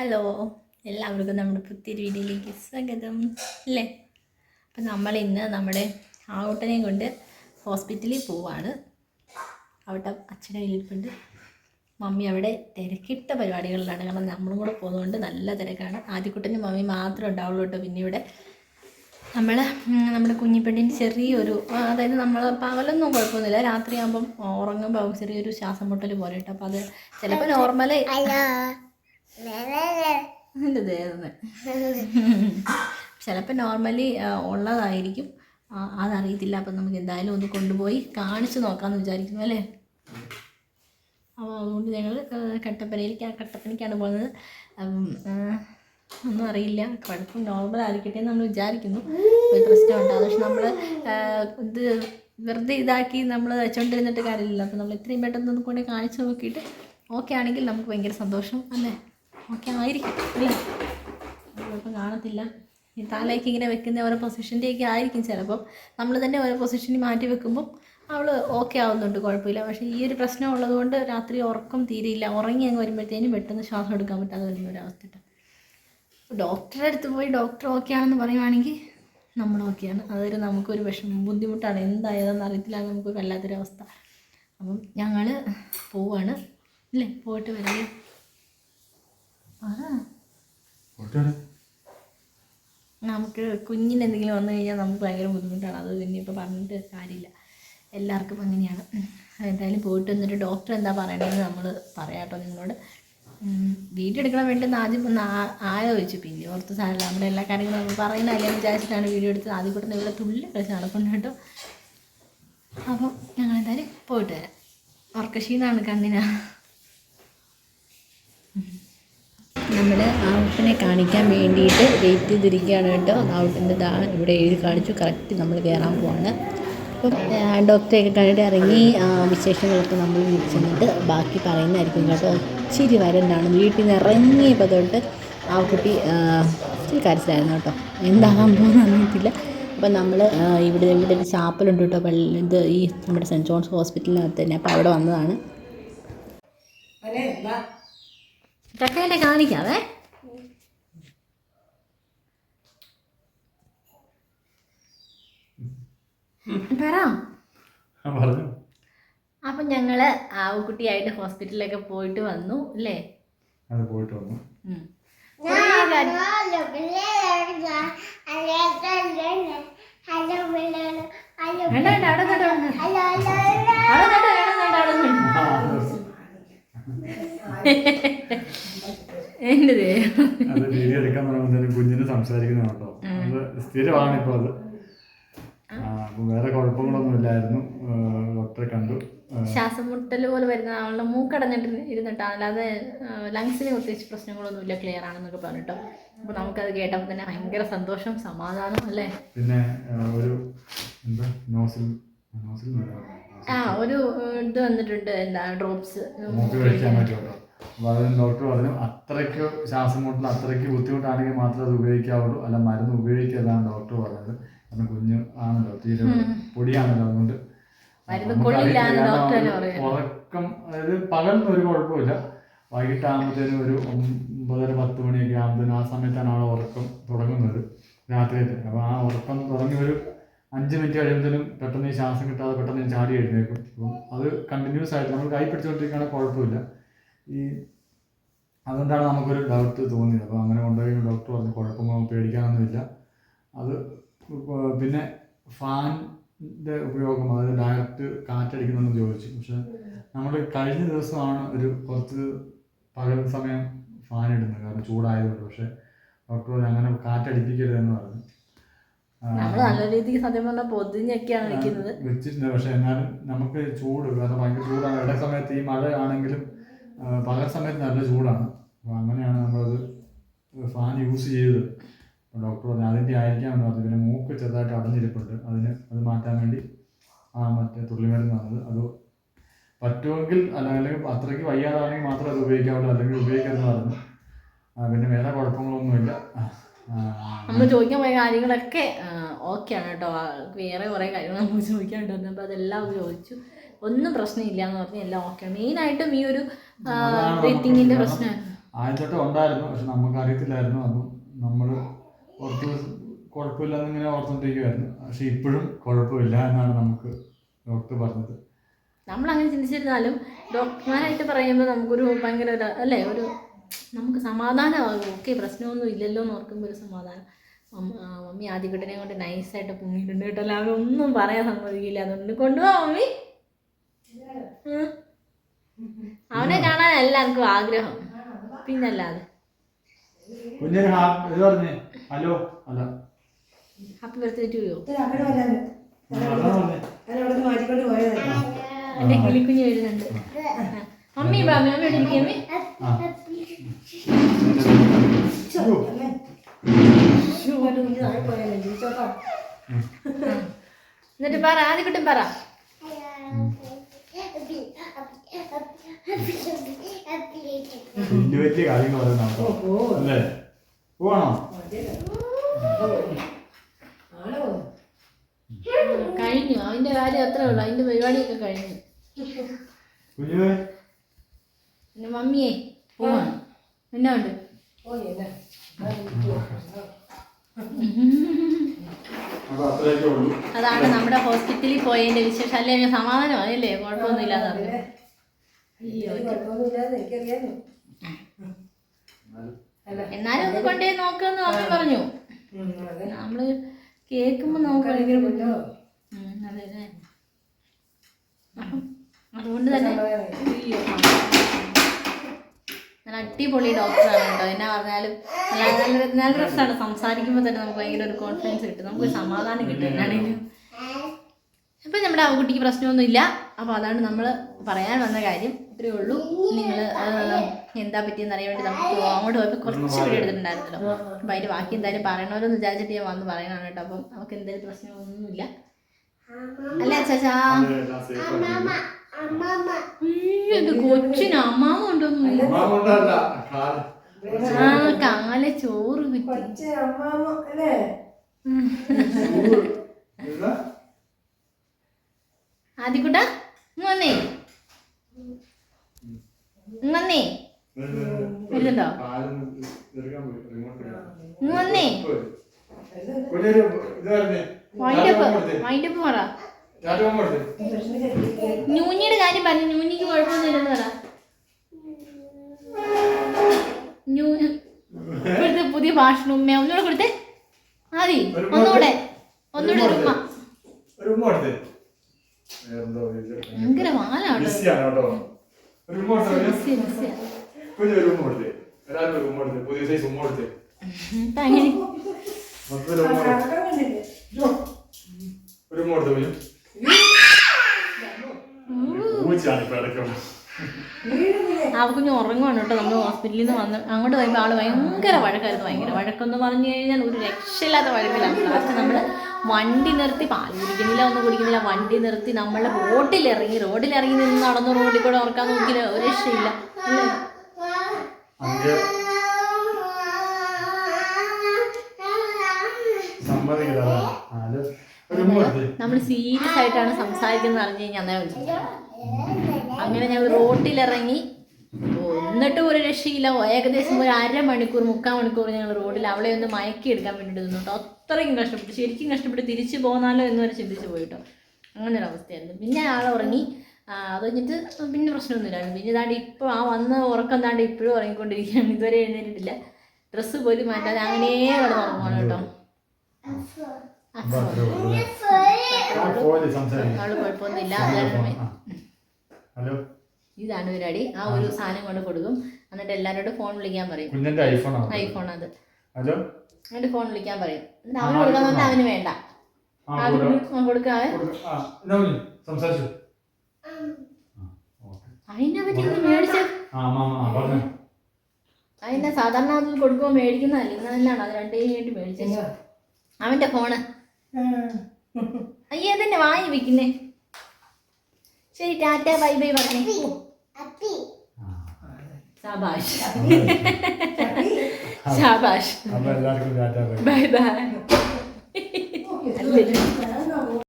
Hello എല്ലാവർക്കും നമ്മുടെ പുത്തിരി വീഡിയോയിലേക്ക് സ്വാഗതം. അല്ലേ? അപ്പം നമ്മൾ ഇന്ന് നമ്മുടെ ആവട്ടനെയും കൊണ്ട് ഹോസ്പിറ്റലിൽ പോവാണ്. അവിടെ അച്ഛനെ ഇരിപ്പുണ്ട്. മമ്മി അവിടെ തിരക്കിട്ട പരിപാടികളിലാണ്. കാരണം നമ്മളും കൂടെ പോകുന്നതുകൊണ്ട് നല്ല തിരക്കാണ്. ആദ്യക്കുട്ടന് മമ്മി മാത്രമേ ഉണ്ടാവുള്ളൂ കേട്ടോ. പിന്നെ ഇവിടെ നമ്മൾ നമ്മുടെ കുഞ്ഞിപ്പെണ്ണിന്റെ ചെറിയൊരു അതായത് നമ്മൾ പകലൊന്നും കുഴപ്പമൊന്നുമില്ല. രാത്രിയാകുമ്പം ഉറങ്ങുമ്പോൾ ചെറിയൊരു ശ്വാസം മുട്ടൽ പോലെ കേട്ടോ. അപ്പോൾ അത് ചിലപ്പോൾ നോർമലേ എന്റെ ചിലപ്പോൾ നോർമലി ഉള്ളതായിരിക്കും. അതറിയത്തില്ല. അപ്പം നമുക്ക് എന്തായാലും ഒന്ന് കൊണ്ടുപോയി കാണിച്ചു നോക്കാമെന്ന് വിചാരിക്കുന്നു അല്ലേ? അപ്പോൾ അതുകൊണ്ട് ഞങ്ങൾ കട്ടപ്പനയിലേക്ക് ആ കട്ടപ്പനയ്ക്കാണ് പോകുന്നത്. ഒന്നും അറിയില്ല. കുഴപ്പം നോർമൽ ആയിരിക്കട്ടെ എന്ന് നമ്മൾ വിചാരിക്കുന്നു. ഒരു അത് പക്ഷെ നമ്മൾ ഇത് വെറുതെ ഇതാക്കി നമ്മൾ വെച്ചോണ്ടിരുന്നിട്ട് കാര്യമില്ല അപ്പോൾ നമ്മൾ ഇത്രയും പെട്ടെന്ന് ഒന്ന് കൊണ്ട് കാണിച്ചു നോക്കിയിട്ട് ഓക്കെ ആണെങ്കിൽ നമുക്ക് ഭയങ്കര സന്തോഷം അല്ലേ? ഓക്കെ ആയിരിക്കും. കുഴപ്പം കാണത്തില്ല. ഈ താലേക്ക് ഇങ്ങനെ വെക്കുന്ന ഓരോ പൊസിഷന്റെയൊക്കെ ആയിരിക്കും ചിലപ്പം. നമ്മൾ തന്നെ ഓരോ പൊസിഷനിൽ മാറ്റി വെക്കുമ്പം അവൾ ഓക്കെ ആവുന്നുണ്ട് കുഴപ്പമില്ല. പക്ഷേ ഈ ഒരു പ്രശ്നം ഉള്ളതുകൊണ്ട് രാത്രി ഉറക്കം തീരെയില്ല. ഉറങ്ങി അങ്ങ് വരുമ്പോഴത്തേനും പെട്ടെന്ന് ശ്വാസം എടുക്കാൻ പറ്റാതെ വരുന്ന ഒരു അവസ്ഥ ഡോക്ടറെ അടുത്ത് പോയി ഡോക്ടർ ഓക്കെ ആണെന്ന് പറയുവാണെങ്കിൽ നമ്മൾ ഓക്കെയാണ് അതൊരു നമുക്കൊരു വിഷമം. ബുദ്ധിമുട്ടാണ്. എന്തായതെന്ന് അറിയത്തില്ല. നമുക്ക് വല്ലാത്തൊരവസ്ഥ. അപ്പം ഞങ്ങൾ പോവാണ്. അല്ലേ പോയിട്ട് വരാം ആ നമുക്ക് കുഞ്ഞിന് എന്തെങ്കിലും വന്നു കഴിഞ്ഞാൽ നമുക്ക് ഭയങ്കര ബുദ്ധിമുട്ടാണ്. അത് പിന്നെ ഇപ്പോൾ പറഞ്ഞിട്ട് കാര്യമില്ല. എല്ലാവർക്കും അങ്ങനെയാണ്. എന്തായാലും പോയിട്ട് വന്നിട്ട് ഡോക്ടർ എന്താ പറയണതെന്ന് നമ്മൾ പറയാം കേട്ടോ നിങ്ങളോട്. വീഡിയോ എടുക്കണം വേണ്ടി ആദ്യം ഒന്ന് ആലോചിച്ചു. പിന്നെ ഓർത്ത് സാധനം നമ്മുടെ എല്ലാ കാര്യങ്ങളും നമ്മൾ പറയുന്ന അല്ലെങ്കിൽ വിചാരിച്ചിട്ടാണ് വീഡിയോ എടുത്തത്. ആദ്യം കൂടെ ഇവിടെ തുള്ളി കളിച്ച് നടക്കുന്നു കേട്ടോ. അപ്പം ഞങ്ങൾ എന്തായാലും പോയിട്ട് വരാം. ഉറക്കക്ഷീണമാണ് കണ്ണിനാ. നമ്മൾ ഔട്ടിനെ കാണിക്കാൻ വേണ്ടിയിട്ട് വെയിറ്റ് ചെയ്തിരിക്കുകയാണ് കേട്ടോ. ഔട്ടിന്റെ ദാ ഇവിടെ എഴുതി കാണിച്ചു. കറക്റ്റ് നമ്മൾ കയറാൻ പോവാണ്. അപ്പം ആ, ഡോക്ടറെയൊക്കെ കണ്ടിട്ട് ഇറങ്ങി ആ, വിശേഷങ്ങളൊക്കെ നമ്മൾ വിളിച്ചിട്ട് ബാക്കി പറയുന്നതായിരിക്കും കേട്ടോ. ഒച്ചിരി വരണ്ടാണ്. വീട്ടിൽ നിന്ന് ഇറങ്ങിയപ്പോൾ തൊട്ട് ആ കുട്ടി ഒത്തിരി കരച്ചിലായിരുന്നു കേട്ടോ. എന്താകാൻ പോകുന്ന അറിയത്തില്ല. അപ്പം നമ്മൾ ഇവിടെ ഇവിടെ ഒരു ചാപ്പലുണ്ട് കേട്ടോ. പള്ളി ഇത് ഈ നമ്മുടെ സെന്റ് ജോൺസ് ഹോസ്പിറ്റലിനകത്ത് തന്നെ. അപ്പോൾ അവിടെ വന്നതാണ്. ചക്കയിലെ കാണിക്കാവേ. പറ. അപ്പം ഞങ്ങൾ ആവുകുട്ടിയായിട്ട് ഹോസ്പിറ്റലിലൊക്കെ പോയിട്ട് വന്നു അല്ലേ? പോയിട്ട് വന്നു ഉം. കുറേ കാര്യം- വേണ്ട വേണ്ട അവിടെ നിന്നോ, അവിടെ നിന്നോ. അവിടെ നിന്നോ, അവിടെ നിന്നോ, അവിടെ നിന്നോ. എന്റെ അത് വീഡിയോ എടുക്കാൻ തുടങ്ങുന്നതിന് കുഞ്ഞിന് സംസാരിക്കുന്നുണ്ടോ അത് സ്ഥിരമാണ് ഇപ്പോൾ അത്. അപ്പം വേറെ കുഴപ്പങ്ങളൊന്നും ഇല്ലായിരുന്നു. ഡോക്ടറെ കണ്ടു. ശ്വാസം മുട്ടൽ പോലെ വരുന്ന ആളുടെ മൂക്കടഞ്ഞിട്ട് ഇരുന്നിട്ടാണ് അല്ലാതെ ലങ്സിന് പ്രത്യേകിച്ച് പ്രശ്നങ്ങളൊന്നുമില്ല ക്ലിയർ ആണെന്നൊക്കെ പറഞ്ഞിട്ടോ. അപ്പോൾ നമുക്കത് കേട്ടപ്പോൾ തന്നെ ഭയങ്കര സന്തോഷം സമാധാനം അല്ലേ? പിന്നെ ഒരു എന്താ നോസിൽ നോസിൽ ആ ഒരു ഇത് വന്നിട്ടുണ്ട്. എന്താ ഡ്രോപ്സ്. അപ്പോൾ ഡോക്ടർ പറഞ്ഞു അത്രയ്ക്ക് ശ്വാസം മുട്ടുന്ന അത്രയ്ക്ക് ബുദ്ധിമുട്ടാണെങ്കിൽ മാത്രമേ അത് ഉപയോഗിക്കാവുള്ളൂ. അല്ല മരുന്ന് ഉപയോഗിക്കരുതാണ് ഡോക്ടർ പറഞ്ഞത്. കാരണം കുഞ്ഞ് ആണല്ലോ തീരെ പൊടിയാണല്ലോ അതുകൊണ്ട്. ഉറക്കം അതായത് പകലൊന്നും ഒരു കുഴപ്പമില്ല വൈകിട്ടാകുമ്പോഴത്തേനും ഒരു ഒമ്പതര പത്ത് മണിയൊക്കെ ആകുമ്പോഴത്തേനും ആ സമയത്താണ് അവിടെ ഉറക്കം തുടങ്ങുന്നത് രാത്രിയത്തെ. അപ്പോൾ ആ ഉറക്കം തുടങ്ങി ഒരു അഞ്ച് മിനിറ്റ് കഴിയുമ്പോഴത്തേനും പെട്ടെന്ന് ശ്വാസം കിട്ടാതെ പെട്ടെന്ന് ചാടി എഴുന്നേക്കും. അപ്പം അത് കണ്ടിന്യൂസ് ആയിട്ട് നമ്മൾ കൈ പിടിച്ചുകൊണ്ടിരിക്കുകയാണെങ്കിൽ കുഴപ്പമില്ല. ഈ അതുകൊണ്ടാണ് നമുക്കൊരു ഡൗട്ട് തോന്നിയത്? അപ്പോൾ അങ്ങനെ കൊണ്ടുപോയി ഡോക്ടർ പറഞ്ഞു കുഴപ്പമൊന്നും പേടിക്കാനൊന്നുമില്ല. അത് പിന്നെ ഫാനിന്റെ ഉപയോഗം അതായത് ഡയറക്റ്റ് കാറ്റടിക്കുന്നുണ്ടെന്ന് ചോദിച്ചു. പക്ഷെ നമ്മൾ കഴിഞ്ഞ ദിവസമാണ് ഒരു കുറച്ച് പകൽ സമയം ഫാൻ ഇടുന്നത്. കാരണം ചൂടായതുകൊണ്ട്. പക്ഷെ ഡോക്ടർ പറഞ്ഞു അങ്ങനെ കാറ്റടിപ്പിക്കരുതെന്ന് പറഞ്ഞു. നമ്മൾ നല്ല രീതിക്ക് സത്യം പറഞ്ഞാൽ പൊതിഞ്ഞൊക്കെയാണ് നിൽക്കുന്നത് വെച്ചിട്ടുണ്ട്. പക്ഷെ എന്നാലും നമുക്ക് ചൂട് കാരണം ഭയങ്കര ചൂടാണ്. ഇട സമയത്ത് ഈ മഴ ആണെങ്കിലും പകൽ സമയത്ത് നല്ല ചൂടാണ്. അപ്പോൾ അങ്ങനെയാണ് നമ്മളത് ഫാൻ യൂസ് ചെയ്തത്. ഡോക്ടർ പറഞ്ഞു അതിന്റെ ആയിരിക്കാമെന്ന് പറഞ്ഞു. പിന്നെ മൂക്ക് ചെറുതായിട്ട് അടഞ്ഞിരിപ്പുണ്ട്. അതിന് അത് മാറ്റാൻ വേണ്ടി ആ മറ്റേ തുള്ളിമരുന്ന് വന്നത് അത് പറ്റുമെങ്കിൽ അല്ല അല്ലെങ്കിൽ അത്രയ്ക്ക് വയ്യാതാണെങ്കിൽ മാത്രമേ അത് ഉപയോഗിക്കാവുള്ളൂ അല്ലെങ്കിൽ ഉപയോഗിക്കാമെന്ന് പറഞ്ഞു. പിന്നെ വേറെ കുഴപ്പങ്ങളൊന്നുമില്ല. നമ്മൾ ചോദിക്കാൻ പോയ കാര്യങ്ങളൊക്കെ ഓക്കെയാണ് കേട്ടോ. വേറെ കുറേ കാര്യങ്ങൾ നമ്മൾ ചോദിക്കാനുണ്ടായിരുന്നു അപ്പോൾ അതെല്ലാം ചോദിച്ചു. ഒന്നും പ്രശ്നമില്ല എന്ന് പറഞ്ഞു എല്ലാം മെയിൻ മെയിനായിട്ടും ഈ ഒരു നമുക്ക് പ്രശ്നമാണ് ആദ്യത്തൊട്ട് ഉണ്ടായിരുന്നു പക്ഷെ നമുക്ക് അറിയത്തില്ലായിരുന്നു അപ്പം നമ്മൾ ഓർത്ത് കുഴപ്പമില്ലെന്ന് ഇങ്ങനെ ഓർത്തുകൊണ്ടിരിക്കുമായിരുന്നു പക്ഷെ ഇപ്പോഴും കുഴപ്പമില്ല എന്നാണ് നമുക്ക് ഡോക്ടർ പറഞ്ഞത്. നമ്മൾ അങ്ങനെ ചിന്തിച്ചിരുന്നാലും ഡോക്ടർമാരായിട്ട് പറയുമ്പോൾ നമുക്കൊരു ഭയങ്കര ഒരു അല്ലേ ഒരു നമുക്ക് സമാധാനമാകും. ഓക്കെ പ്രശ്നമൊന്നും ഇല്ലല്ലോ എന്ന് ഓർക്കുമ്പോൾ ഒരു സമാധാനം. മമ്മ ആദ്യക്കുട്ടനെ കൊണ്ട് നൈസായിട്ട് പൊങ്ങിയിട്ടുണ്ട് കേട്ടോ. അല്ലാതെ ഒന്നും പറയാൻ സമ്മതിക്കില്ല. അതുകൊണ്ട് കൊണ്ടുപോവാ മമ്മി. അവനെ കാണാൻ എല്ലാവർക്കും ആഗ്രഹം. പിന്നല്ലാതെ. ഹലോ. അല്ല. ഹാപ്പി ബർത്ത്ഡേ ടു യു അങ്ങോട്ട് വരാൻ അതാ പറഞ്ഞേ. അവിടെ നിന്ന് മാറ്റിക്കൊണ്ട് പോയതല്ലേ എന്റെ കിളിക്കുഞ്ഞ് വരുന്നുണ്ട് ആ. മമ്മി ബാ മമ്മി ഇവിടെ ഇരിക്കേ മമ്മി ആ അയ്യോ. ഇങ്ങോട്ട് കുഞ്ഞ് താഴെ പോയാലേ ചോട്ടാ എന്നിട്ട് പറ ആദ്യക്കുട്ടൻ പറ വലിയ വലിയ കാര്യങ്ങൾ പറയുന്ന അല്ലേ? പോവാണോ? കഴിഞ്ഞു. അതിന്റെ കാര്യം അത്രേ ഉള്ളൂ. അതിന്റെ പരിപാടിയൊക്കെ കഴിഞ്ഞു. കുഞ്ഞു പിന്നെ മമ്മിയെ പോവാ എന്നാ ഉണ്ട്? അതാണ് നമ്മുടെ ഹോസ്പിറ്റലിൽ പോയതിന്റെ വിശേഷം. അല്ലെങ്കിൽ സമാധാനം സമാധാനമായല്ലേ കുഴപ്പമൊന്നുമില്ലാതെ കുഴപ്പമൊന്നുമില്ലാതെ എനിക്കറിയാമോ അല്ല. എന്നാലും ഒന്ന് കൊണ്ടേ നോക്കാന്ന് അമ്മ പറഞ്ഞു. നമ്മൾ ബുദ്ധിമുട്ട്. ഉം, അതെ അതുകൊണ്ട് തന്നെ നല്ല അടിപൊളി ഡോക്ടറാണ് കേട്ടോ. എന്നാ പറഞ്ഞാലും നല്ല നല്ല നല്ല രസമാണ്. സംസാരിക്കുമ്പോൾ തന്നെ നമുക്ക് ഭയങ്കര ഒരു കോൺഫിഡൻസ് കിട്ടും. നമുക്ക് ഒരു സമാധാനം കിട്ടും. എന്നാണെങ്കിലും ഇപ്പം നമ്മുടെ അവക്കുട്ടിക്ക് പ്രശ്നമൊന്നും ഇല്ല അപ്പോൾ അതാണ് നമ്മൾ പറയാൻ വന്ന കാര്യം. ഇത്രയേ ഉള്ളൂ. നിങ്ങൾ എന്താ പറ്റിയെന്ന് അറിയാൻ വേണ്ടി നമുക്ക്. അങ്ങോട്ട് പോയപ്പോൾ കുറച്ച് വീഡിയോ എടുത്തിട്ടുണ്ടായിരുന്നല്ലോ. അപ്പം അതിന്റെ ബാക്കി എന്തായാലും പറയണമല്ലോ എന്ന് വിചാരിച്ചിട്ട് ഞാൻ വന്ന് പറയണതാണ് കേട്ടോ. അപ്പം നമുക്ക് എന്തായാലും പ്രശ്നമൊന്നുമില്ല. അല്ല ചാച്ചാ എന്റെ കൊച്ചിന് അമ്മാമ ഉണ്ടോന്നു ആ കാല ചോറ് പറ്റി കൊച്ചെ അമ്മാമ്മ അല്ലേ ചൂട്. ഇതാ. ആദ്യക്കുട്ട ഇങ്ങ് വന്നേ ഇങ്ങ് വന്നേ വരുന്നുണ്ടോ കാലൊന്ന് എടുക്കാൻ പോയി, remote എടുക്കാൻ. ഇങ്ങ് വന്നേ കുഞ്ഞൊരു ഇത് പറഞ്ഞേ. വൈൻഡപ്പ് ചാറ്റ കൊടുത്തേ. വൈൻഡപ്പ് പറ കാര്യം പറഞ്ഞു ന്യൂനിക്ക് കുഴപ്പമൊന്നുമില്ലെന്ന് പറ. ഇവിടുത്തെ പുതിയ ഭാഷണം ഉമ്മ ഒന്നുകൂടെ കൊടുത്തേ. മതി ഒരു ഒന്നുകൂടെ. ഒന്നുകൂടെ ഉമ്മ ഉമ്മ. കൊടുത്തേ. വേറെന്തോ ഇത്. ഭയങ്കര വാലാണ് ബിസിയാണ് കേട്ടോ. കൊടുത്തേ. മിസ്സി കുഞ്ഞ് ഒരു ഉമ്മ കൊടുത്തേ. എല്ലാവരും ഒരു ഉമ്മ കൊടുത്തേ. പുതിയ സൈസ് ഉമ്മ കൊടുത്തേ. ഒരു ഉമ്മ കൊടുത്തേ കുഞ്ഞ്. പൂച്ചയാണ് ഇപ്പൊ ഇടയ്ക്കുള്ള. വീടുന്നില്ലേ ഉറങ്ങുവാണ് കേട്ടോ നമ്മൾ ഹോസ്പിറ്റലിൽ നിന്ന് വന്ന് അങ്ങോട്ട് വരുമ്പോൾ ആൾ ഭയങ്കര വഴക്കായിരുന്നു ഭയങ്കര വഴക്കെന്ന് പറഞ്ഞു കഴിഞ്ഞാൽ ഒരു രക്ഷയില്ലാത്ത വഴക്കിലാണ് ലാസ്റ്റ് നമ്മൾ വണ്ടി നിർത്തി പാൽ കുടിക്കുന്നില്ല ഒന്നും കുടിക്കുന്നില്ല. വണ്ടി നിർത്തി നമ്മൾ റോഡിൽ ഇറങ്ങി നിന്ന് നടന്നു റോഡിൽ കൂടെ ഓർക്കാൻ നോക്കില്ല ഒരു രക്ഷയില്ല. നമ്മൾ സീരിയസ് ആയിട്ടാണ് സംസാരിക്കുന്നത് അറിഞ്ഞു കഴിഞ്ഞാൽ അങ്ങനെ ഞങ്ങൾ റോഡിലിറങ്ങി എന്നിട്ടും ഒരു രക്ഷയില്ല. ഏകദേശം ഒരു അരമണിക്കൂർ മുക്കാൽ മണിക്കൂർ ഞങ്ങൾ റോഡിൽ അവളെ ഒന്ന് മയക്കി എടുക്കാൻ വേണ്ടിയിട്ട് നിന്നിട്ടോ അത്രയും കഷ്ടപ്പെട്ടു ശരിക്കും കഷ്ടപ്പെട്ട് തിരിച്ചു പോന്നാലോ എന്ന് വരെ ചിന്തിച്ച് പോയിട്ടോ. അങ്ങനെ ഒരു അവസ്ഥയായിരുന്നു. പിന്നെ ആൾ ഉറങ്ങി. അത് കഴിഞ്ഞിട്ട് പിന്നെ പ്രശ്നമൊന്നുമില്ലായിരുന്നു. പിന്നെ ഇതാണ്ട് ഇപ്പോൾ ആ വന്ന ഉറക്കം താണ്ട് ഇപ്പോഴും ഉറങ്ങിക്കൊണ്ടിരിക്കുകയാണ്. ഇതുവരെ എഴുന്നേറ്റിട്ടില്ല. ഡ്രസ്സ് പോലും മാറ്റാതെ അങ്ങനെ കിടന്ന് ഉറങ്ങുവാണ് കേട്ടോ. അവൾ കുഴപ്പമൊന്നുമില്ല. ഹലോ? ഇതാണ് പരിപാടി ആ ഒരു സാധനം കൊണ്ട് കൊടുക്കും. എന്നിട്ട് എല്ലാവരോടും ഫോൺ വിളിക്കാൻ പറയും. കുഞ്ഞിന്റെ ഐഫോൺ ആണ് ഐഫോൺ അത്. ഹലോ? എന്നിട്ട് ഫോൺ വിളിക്കാൻ പറയും. എന്നിട്ട് അവന് കൊടുക്കാൻ അവന് വേണ്ട. ആ അത് കൊടുക്കാം. കൊടുക്കാതെ കൊടുക്കാം. ആ, എന്നാ സംസാരിച്ചു? ഓക്കേ. അതിനെ പറ്റി മേടിച്ച അതിന്റെ സാധാരണ അത് കൊടുക്കുമ്പോൾ മേടിക്കുന്നതല്ല. ഇന്ന് തന്നെയാണ് അത് രണ്ടേ കഴിഞ്ഞിട്ട് മേടിച്ചത്. അവന്റെ ഫോണ് അയ്യേ തന്നെ വാങ്ങി വെക്കുന്നേ. ശരി ടാറ്റ ബൈ ബൈ പറഞ്ഞേ. ശാബാഷ്. ശാബാഷ്. ബൈ. ബൈ